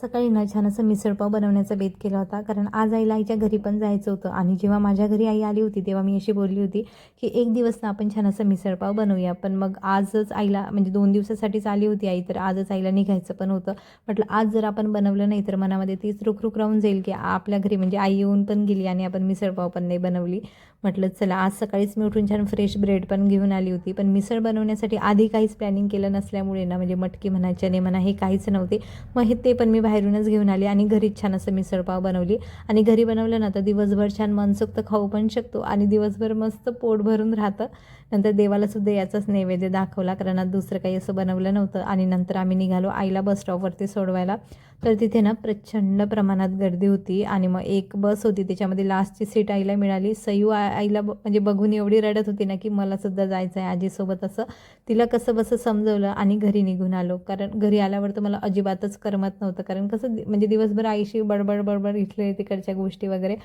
सकाळी ना छान असं मिसळपाव बनवण्याचा बेत केला होता. कारण आज आईला आईच्या घरी पण जायचं होतं आणि जेव्हा माझ्या घरी आई आली होती तेव्हा मी अशी बोलली होती की एक दिवस ना आपण छान असं मिसळपाव बनवूया. पण मग आजच आईला म्हणजे दोन दिवसासाठीच आली होती आई तर आजच आईला निघायचं पण होतं. म्हटलं आज जर आपण बनवलं नाही तर मनामध्ये तीच रुखरुख राहून जाईल की आपल्या घरी म्हणजे आई येऊन पण गेली आणि आपण मिसळपाव पण नाही बनवली. म्हटलं चला आज सकाळीच मी उठून छान फ्रेश ब्रेड पण घेऊन आली होती. पण मिसळ बनवण्यासाठी आधी काहीच प्लॅनिंग केलं नसल्यामुळे ना म्हणजे मटकी म्हणा चणे म्हणा हे काहीच नव्हते. मग हे ते पण मी बाहेरूनच घेऊन आली आणि घरीच छान असं मिसळपाव बनवली. आणि घरी बनवलं ना तर दिवसभर छान मनसोक्त खाऊ पण शकतो. आणि दिवसभर मस्त पोट भरून राहतं. नंतर देवालासुद्धा याचाच नैवेद्य दाखवला कारण आज दुसरं काही असं बनवलं नव्हतं. आणि नंतर आम्ही निघालो आईला बस स्टॉपवरती सोडवायला. तर तिथे ना प्रचंड प्रमाणात गर्दी होती आणि मग एक बस होती. त्याच्यामध्ये लास्टची सीट आईला मिळाली. सयू आईला ब- म्हणजे बघून एवढी रडत होती ना की मला सुद्धा जायचं आहे आजीसोबत असं. तिला कसं बसं समजवलं आणि घरी निघून आलो. कारण घरी आल्यावर तर मला अजिबातच करमत नव्हतं कारण कसं म्हणजे दिवसभर आईशी बडबड बडबड इथले तिकडच्या गोष्टी वगैरे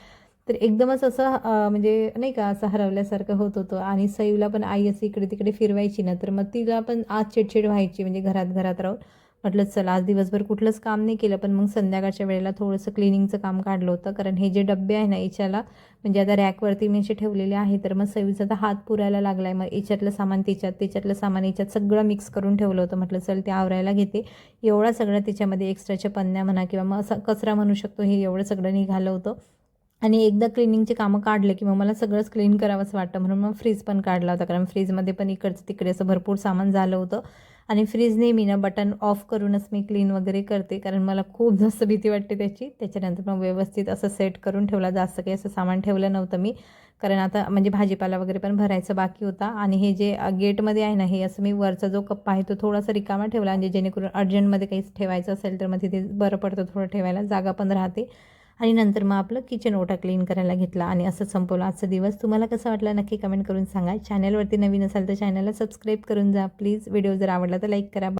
तर एकदमच असं म्हणजे नाही का असं हरवल्यासारखं होत होतं. आणि सईला पण आई असं इकडे तिकडे फिरवायची ना तर मग तिला पण आज चिडचिड व्हायची म्हणजे घरात घरात राहून. म्हटलं चला आज दिवसभर कुठलंच काम नाही केलं पण मग संध्याकाळच्या वेळेला थोडंसं क्लिनिंगचं काम काढलं होतं कारण हे जे डबे आहे ना याच्याला म्हणजे आता रॅकवरती मी असे ठेवलेले आहे तर मग सईचा आता हात पुरायला लागला आहे मग याच्यातलं सामान त्याच्यात त्याच्यातलं सामान याच्यात सगळं मिक्स करून ठेवलं होतं म्हटलं चल ते आवरायला घेते. एवढा सगळं त्याच्यामध्ये एक्स्ट्राच्या पन्न्या म्हणा किंवा मग असं कचरा म्हणू शकतो हे एवढं सगळं निघालं होतं. आणि एकदा क्लिनिंगचे कामं काढले की मग मला सगळंच क्लीन करावंच वाटतं म्हणून मग फ्रीज पण काढला होता कारण फ्रीजमध्ये पण इकडचं तिकडे असं भरपूर सामान झालं होतं. आणि फ्रीज नेहमी ना बटन ऑफ करूनच मी क्लीन वगैरे करते कारण मला खूप जास्त भीती वाटते त्याची. त्याच्यानंतर मग व्यवस्थित असं सेट करून ठेवला. जास्त काही असं सामान ठेवलं नव्हतं मी. कारण आता म्हणजे भाजीपाला वगैरे पण भरायचं बाकी होता. आणि हे जे गेटमध्ये आहे ना हे असं मी वरचा जो कप्पा आहे तो थोडासा रिकामा ठेवला. म्हणजे जेणेकरून अर्जंटमध्ये काहीच ठेवायचं असेल तर मग तिथे बरं पडतं थोडं ठेवायला. जागा पण राहते. आणि नंतर मग आपलं किचन ओटा क्लीन करायला घेतला आणि असं संपवलं. आजचा दिवस तुम्हाला कसं वाटलं नक्की कमेंट करून सांगा. चॅनलवरती नवीन असाल तर चॅनलला सबस्क्राईब करून जा. प्लीज व्हिडिओ जर आवडला तर लाईक करा.